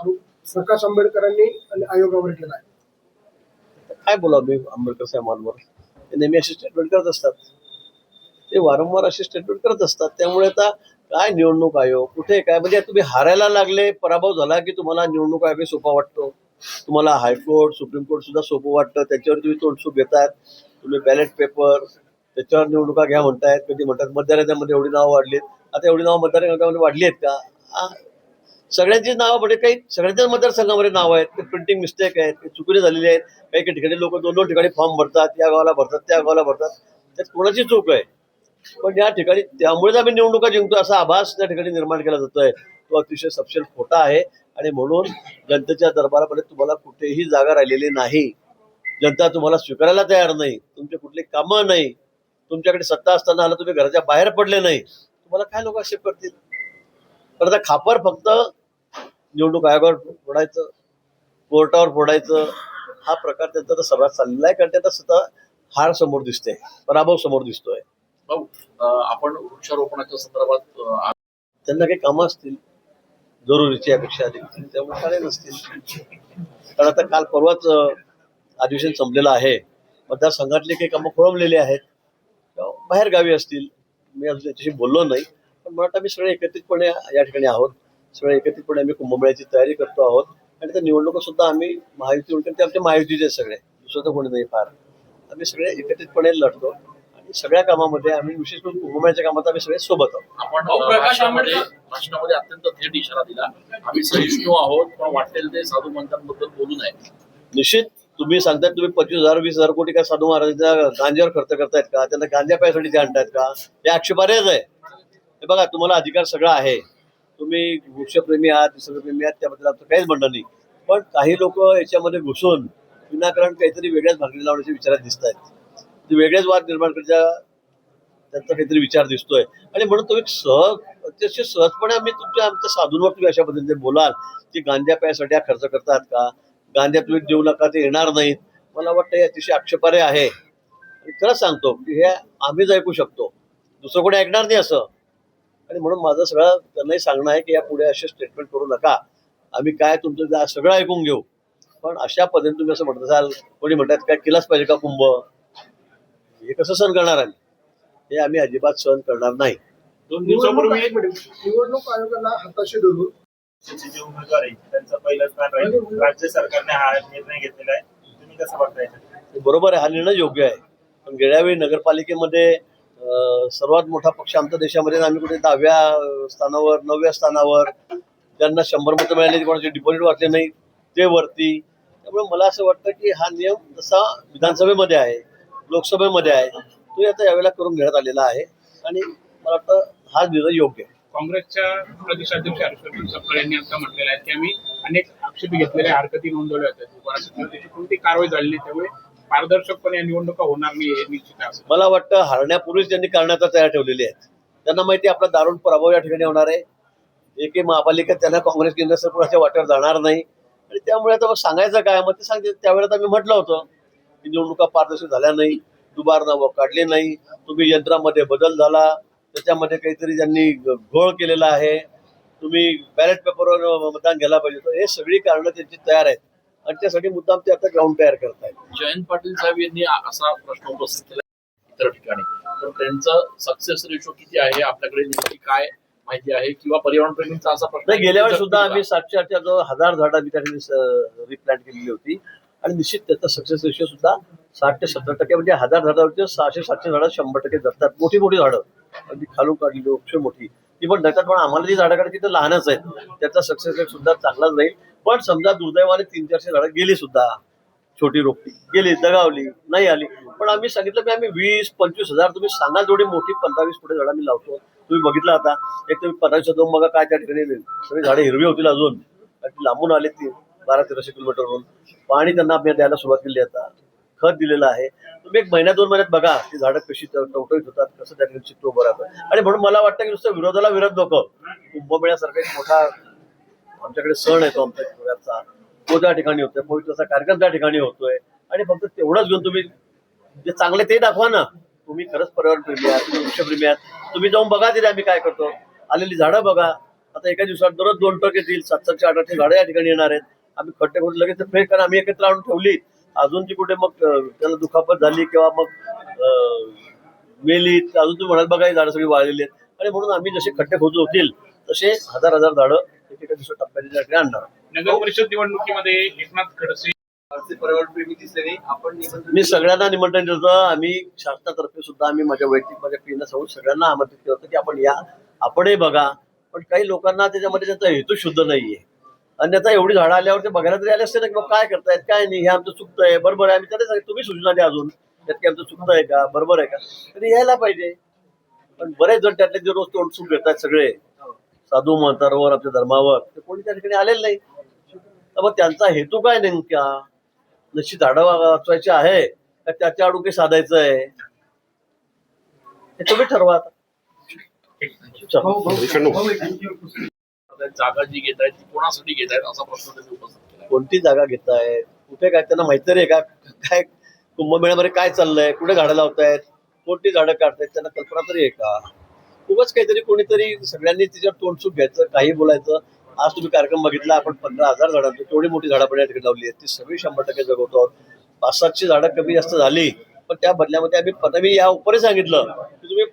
आरोप प्रकाश आंबेडकरांनी आणि आयोगावर केला आहे. काय बोला मी आंबेडकर साहेबांवर? ते नेहमी असे स्टेटमेंट करत असतात. ते वारंवार असे स्टेटमेंट करत असतात. त्यामुळे आता काय निवडणूक आयोग? कुठे काय? म्हणजे तुम्ही हारायला लागले पराभव झाला की तुम्हाला निवडणूक आयोग सोपा वाटतो? तुम्हाला हायकोर्ट सुप्रीम कोर्ट सुद्धा सोपं वाटतं. त्याच्यावर तुम्ही तोडसूक घेतात. तुम्ही बॅलेट पेपर त्याच्यावर निवडणुका घ्या म्हणतायत. कधी म्हणतात मतदारांच्यामध्ये एवढी नावं वाढलीत. आता एवढी नावं मतदारांमध्ये वाढली आहेत का? सगळ्यांची नावं म्हणजे काही सगळ्यांच्याच मतदारसंघामध्ये नावं आहेत ते प्रिंटिंग मिस्टेक आहेत ते चुकीने झालेले आहेत. काही काही ठिकाणी लोक दोन दोन ठिकाणी फॉर्म भरतात या गावाला भरतात त्या गावाला भरतात. त्यात कोणाची चूक आहे? पण या ठिकाणी त्यामुळेच आम्ही निवडणुका जिंकतो असा आभास त्या ठिकाणी निर्माण केला जातोय. तो अतिशय सपशेल खोटा आहे. आणि म्हणून जनतेच्या दरबारामध्ये तुम्हाला कुठेही जागा राहिलेली नाही. जनता तुम्हाला स्वीकारायला तयार नाही. तुमचे कुठली कामं नाही. तुमच्याकडे सत्ता असताना आलं तुम्ही घराच्या बाहेर पडले नाही. तुम्हाला काय लोक असे करतील? तर आता खापर फक्त निवडणूक आयोगावर फोडायचं कोर्टावर फोडायचं हा प्रकार त्यांचा तर सर्वात चाललेला आहे कारण त्यांना स्वतः हार समोर दिसते पराभव समोर दिसतोय. भाऊ आपण वृक्षारोपणाच्या संदर्भात त्यांना काही कामं असतील जरुरीची अपेक्षा अधिक त्यामुळे नसतील. कारण आता काल परवाच अं, अधिवेशन संपलेलं आहे मतदारसंघातले काही कामं खोळंबलेली आहेत किंवा बाहेर गावी असतील मी अजून त्याच्याशी बोललो नाही पण मला वाटतं आम्ही सगळे एकत्रितपणे या ठिकाणी आहोत. सगळे एकत्रितपणे आम्ही कुंभमेळ्याची तयारी करतो आहोत. आणि त्या निवडणुका सुद्धा आम्ही महायुती उलट ते आमच्या महायुतीचे सगळे दुसरं तर कोणी नाही फार. आम्ही सगळे एकत्रितपणे लढतो. आणि सगळ्या कामामध्ये आम्ही विशेष करून कुंभमेळ्याच्या कामात आम्ही सगळे सोबत आहोत. आपण भाऊ, अं, प्रकाश भाषणामध्ये अत्यंत थेट इशारा दिला. आम्ही सहिष्णू आहोत पण वाटेल ते साधू मंतांबद्दल बोलू नये. निश्चित तुम्ही सांगताय तुम्ही पंचवीस हजार वीस हजार कोटी काय साधू महाराजांच्या गांज्यावर खर्च करतायत का? त्यांना गांजा प्यायसाठी ते आणतायत का? हे आक्षेपार्हच आहे. हे बघा तुम्हाला अधिकार सगळा आहे. तुम्ही वृक्षप्रेमी आहात निसर्गप्रेमी आहात त्याबद्दल आमचं काहीच म्हणणं नाही. पण काही लोक याच्यामध्ये घुसून विनाकारण काहीतरी वेगळ्याच भाकरी लावण्याच्या विचारात दिसत आहेत. ते वेगळेच वाद निर्माण करण्याच्या त्यांचा काहीतरी विचार दिसतोय. आणि म्हणून तुम्ही सहज अतिशय सहजपणे आम्ही तुमच्या आमच्या साधूंवर तुम्ही अशा पद्धतीने बोलाल की गांजा प्यायसाठी हा खर्च करतात का? गांजा तुम्ही देऊ नका ते येणार नाहीत. मला वाटतं हे अतिशय आक्षेपार्ह आहे. आणि खरंच सांगतो की हे आम्हीच ऐकू शकतो. दुसरं कोणी ऐकणार नाही असं. आणि म्हणून माझं सगळं त्यांनाही सांगणं आहे की या पुढे असे स्टेटमेंट करू नका. आम्ही काय तुमचं सगळं ऐकून घेऊ. पण अशा पद्धतीने तुम्ही असं म्हणत असाल कोणी म्हणतात काय केलाच पाहिजे का कुंभ? हे कसं सहन करणार आम्ही? हे आम्ही अजिबात सहन करणार नाही. दोन निवडणूक दिवसापूर्वी एक मिनिट. निवडणूक आयोगाला हाताशी धरून. जे उमेदवार आहे त्यांचं पहिलं स्थान राहील. राज्य सरकारने हा निर्णय घेतलेला आहे. तुम्ही कसं बघताय? बरोबर आहे हा निर्णय योग्य आहे. पण गेल्यावेळी नगरपालिकेमध्ये अं, सर्वात मोठा पक्ष आमच्या देशामध्ये आम्ही कुठे दहाव्या स्थानावर नवव्या स्थानावर ज्यांना शंभर मतं मिळाले कोणाचे डिपॉझिट वाचले नाही ते वरती. त्यामुळे मला असं वाटतं की हा नियम जसा विधानसभेमध्ये आहे लोकसभेमध्ये आहे तो आता यावेळेला करून घेण्यात आलेला आहे. आणि मला वाटतं हा निर्णय योग्य आहे. काँग्रेसच्या प्रदेशाध्यक्ष हर्षवर्धन सपकाळ यांनी आता म्हटलेलं आहे की आम्ही अनेक आक्षेपी घेतलेल्या हरकती नोंदवल्या होत्या. कोणती कारवाई झाली नाही त्यामुळे पारदर्शकपणे या निवडणुका होणार नाही हे निश्चित आहे. मला वाटतं हरण्यापूर्वीच त्यांनी करण्याचा तयार ठेवलेली आहेत. त्यांना माहिती आपला दारुण प्रभाव या ठिकाणी होणार आहे. एक महापालिका त्यांना काँग्रेस केंद्र सरकारच्या वाट्यावर जाणार नाही. आणि त्यामुळे आता मग सांगायचं काय? मग ते सांगते त्यावेळेला आम्ही म्हटलं होतं की निवडणुका पारदर्शक झाल्या नाही दुबार नावं काढली नाही तुम्ही यंत्रामध्ये बदल झाला त्याच्यामध्ये काहीतरी त्यांनी घोळ केलेला आहे तुम्ही बॅलेट पेपरवर मतदान घ्यायला पाहिजे तर हे सगळी कारणं त्यांची तयार आहेत. आणि त्यासाठी मुद्दाम ते आता ग्राउंड तयार करतायत. जयंत पाटील साहेब यांनी असा प्रश्न उपस्थित केला इतर ठिकाणी. तर त्यांचा सक्सेस रेशो किती आहे? आपल्याकडे नेमकी काय माहिती आहे? किंवा पर्यावरण प्रेमींचा असा प्रश्न गेल्या जगतील सुद्धा? आम्ही सातशे जवळ हजार झाडं आम्ही त्या ठिकाणी रिप्लांट केलेली होती. आणि निश्चित त्याचा सक्सेस रेशिओ सुद्धा साठ ते सत्तर टक्के म्हणजे हजार झाडावरचे सहाशे सातशे झाडं शंभर टक्के जगतात. मोठी मोठी झाडं. अगदी खालून काढलेली वृक्ष मोठी ती पण पण आम्हाला जी झाडं काढायची तर लहानच आहेत. त्याचा सक्सेस रेट सुद्धा चांगलाच जाईल पण समजा दुर्दैवाने तीन चारशे झाडं गेली सुद्धा. छोटी रोपटी. गेली दगावली नाही आली. पण आम्ही सांगितलं की आम्ही वीस पंचवीस हजार तुम्ही सांगा जेवढी मोठी पंधरा वीस फुटे झाडं आम्ही लावतो. तुम्ही बघितलं आता एक तुम्ही पंधराशे जाऊन बघा काय त्या ठिकाणी सगळी झाडे हिरवी होतील अजून. लांबून आले ती बारा तेराशे किलोमीटरवरून. पाणी त्यांना आम्ही द्यायला सुरुवात केली आता. खत दिलेलं आहे. तुम्ही एक महिन्या दोन महिन्यात बघा ती झाडं कशी टवटवीत होतात कसं त्या ठिकाणी चित्तो बरोबर आणि म्हणून मला वाटतं की नुसतं विरोधाला विरोध नको. कुंभमेळ्यासारखा एक मोठा आमच्याकडे सण येतो आमच्या पुण्याचा तो त्या ठिकाणी होतोय. पवित्रचा कार्यक्रम त्या ठिकाणी होतोय. आणि फक्त तेवढंच घेऊन तुम्ही जे चांगले ते दाखवा ना. तुम्ही खरंच पर्यावरण प्रेमी आहात तुम्ही वृक्षप्रेमी आहात. तुम्ही जाऊन बघा तिथे आम्ही काय करतो. आलेली झाडं बघा. आता एका दिवसात दररोज दोन टक्के येतील. सात सातशे आठ आठशे झाडं या ठिकाणी येणार आहेत. आम्ही खड्डे खोद लगेच फेर कारण आम्ही एकत्र आणून ठेवली. अजून ती कुठे मग अं, त्याला दुखापत झाली किंवा मग मेली अजून तुम्ही म्हणाल बघा ही झाडं सगळी वाळलेली आहेत. आणि म्हणून आम्ही जसे खड्डे खोदू होतील तसे हजार हजार झाडं एक एका दिवसात टप्प्याने त्या ठिकाणी आणणार. नगर परिषद निवडणुकीमध्ये एकनाथ खडसे मी सगळ्यांना निमंत्रण देतो. आम्ही शासनातर्फे सुद्धा आम्ही माझ्या वैयक्तिक माझ्या पिढीनं सांगून सगळ्यांना आमंत्रित केलं होतं की आपण या आपणही बघा. पण काही लोकांना त्याच्यामध्ये त्याचा हेतू शुद्ध नाहीये. आणि आता एवढी झाडं आल्यावर ते बघायला तरी आले असते ना की बाबा काय करतायत काय नाही हे आमचं चुकतं आहे बरोबर आहे. आम्ही त्याला सांगितलं तुम्ही सूचना द्या अजून त्यात की आमचं चुकतं आहे का? बरोबर आहे का? तरी यायला पाहिजे. पण बरेच जण त्यातले जे रोज तोंडसून घेतात सगळे साधू म्हातारावर आमच्या धर्मावर. ते कोणी त्या ठिकाणी आलेलं नाही. तर मग त्यांचा हेतू काय नेमका? नशी झाडं वाचवायची आहे का त्याच्या आडूके साधायचं आहे? हे तुम्ही ठरवा आता. आहेत जागा जी घेत आहेत ती कोणासाठी घेत आहेत असा प्रश्न त्यांनी उपस्थित केला कोणती जागा घेतायत कुठे काय त्यांना माहिती तरी आहे का? काय कुंभमेळ्यामध्ये काय चाललंय? कुठे झाडं लावतायत? कोणती झाडं काढतायत? त्यांना कल्पना तरी आहे का? खूपच काहीतरी कोणीतरी सगळ्यांनी त्याच्यावर तोंडसूप घ्यायचं काही बोलायचं. आज तुम्ही कार्यक्रम बघितला आपण पंधरा हजार झाडांची तेवढी मोठी झाडं आपण या ठिकाणी लावली आहेत. ती सगळी शंभर टक्के जगवतो आहोत. पाच सातशे झाडं कमी जास्त झाली पण त्या बदल्यामध्ये आम्ही पदवी या उपरे सांगितलं. की तुम्ही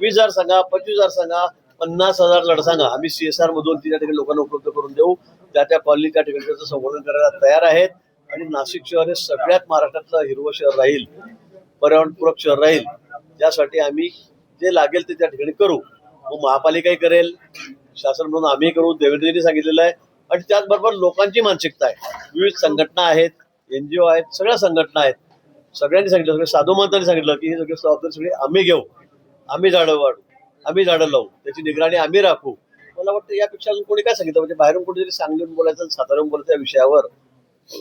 वीस हजार सांगा पंचवीस हजार सांगा पन्नास हजार लढसांगा आम्ही सी आम्ही आर मधून तिच्या ठिकाणी लोकांना उपलब्ध करून देऊ. त्या त्या कॉलनी त्या ठिकाणी त्याचं संवर्धन करायला तयार आहेत. आणि नाशिक शहर हे सगळ्यात महाराष्ट्रातलं हिरवं शहर राहील. पर्यावरणपूरक शहर राहील. यासाठी आम्ही जे लागेल ते त्या ठिकाणी करू. मग महापालिकाही करेल. शासन म्हणून आम्ही करू. देवेंद्रजींनी सांगितलेलं आहे. आणि त्याचबरोबर लोकांची मानसिकता आहे. विविध संघटना आहेत. एनजीओ आहेत. सगळ्या संघटना आहेत. सगळ्यांनी सांगितलं. सगळे साधू महंतांनी सांगितलं की हे सगळे जबाबदारी सगळी आम्ही घेऊ. आम्ही झाडं वाढू आम्ही झाडं लावू त्याची निगराणी आम्ही राखू. मला वाटतं यापेक्षा अजून कोणी काय सांगितलं? म्हणजे बाहेरून कोणीतरी सांगलीहून बोलायचं साताऱ्याहून बोलायचं या विषयावर.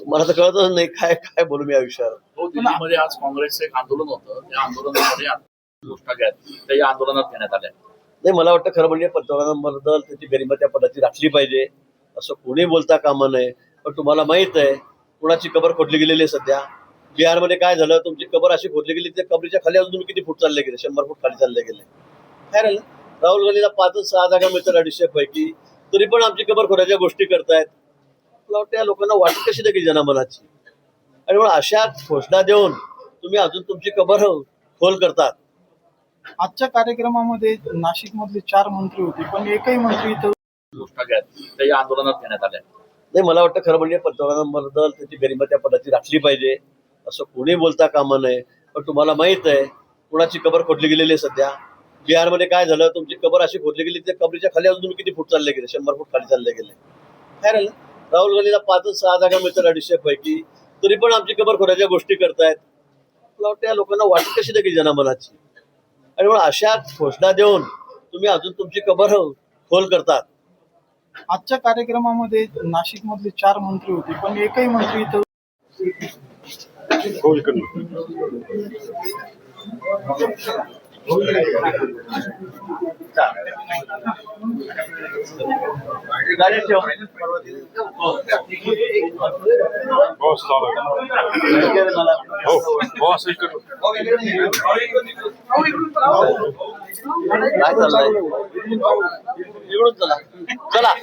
मला तर कळतच नाही काय काय बोलू मी या विषयावर. हो दिल्लीमध्ये आज काँग्रेसचं एक आंदोलन होतं. त्या आंदोलनामध्ये गोष्टी त्या या आंदोलनात घेण्यात आल्या नाही मला वाटतं खरं म्हणजे पंतप्रधानांबद्दल त्याची गरिमा त्या पदाची राखली पाहिजे. असं कोणी बोलता कामा नये. पण तुम्हाला माहीत आहे कुणाची कबर खोदली गेलेली आहे सध्या? बिहारमध्ये काय झालं? तुमची कबर अशी खोदली गेली त्या कबरीच्या खाली अजून तुम्ही किती फूट चालले गेले? शंभर फूट खाली चालले गेले. काय राहिलं राहुल गांधीला पाचच सहा जागा मिळतात अडीचशे पैकी. तरी पण आमची कबर खोदायच्या गोष्टी करतायत. मला वाटतं या लोकांना वाटत कशी देखील जनामनाची आणि म्हणून अशा घोषणा देऊन तुम्ही अजून तुमची कबर खोल करतात. आजच्या कार्यक्रमामध्ये नाशिक मधले चार मंत्री होते पण एकही मंत्री इथं त्या या आंदोलनात घेण्यात आल्या. नाही मला वाटतं खरं म्हणजे पंतप्रधानांबद्दल त्याची गरिमा त्या पदाची राखली पाहिजे. असं कोणी बोलता कामा नये. पण तुम्हाला माहीत आहे कुणाची कबर खोदली गेलेली आहे सध्या? बिहारमध्ये काय झालं तुमची कबर अशी खोदली गेली त्या कबरीच्या खाली अजून तुम्ही किती फूट चालले गेले? शंभर फूट खाली चालले गेले. काय राहिलं राहुल गांधीला पाचच सहा जागा मिळतात अडीचशे पैकी तरी पण आमची कबर खोदायच्या गोष्टी करतायत. मला वाटतं या लोकांना वाटत कशी देखील जनामनाची आणि म्हणून अशा घोषणा देऊन तुम्ही अजून तुमची कबर खोल करतात. आजच्या कार्यक्रमामध्ये नाशिक मधले चार मंत्री होते पण एकही मंत्री इथं ठेव काय चाललंय इकडून चला चला.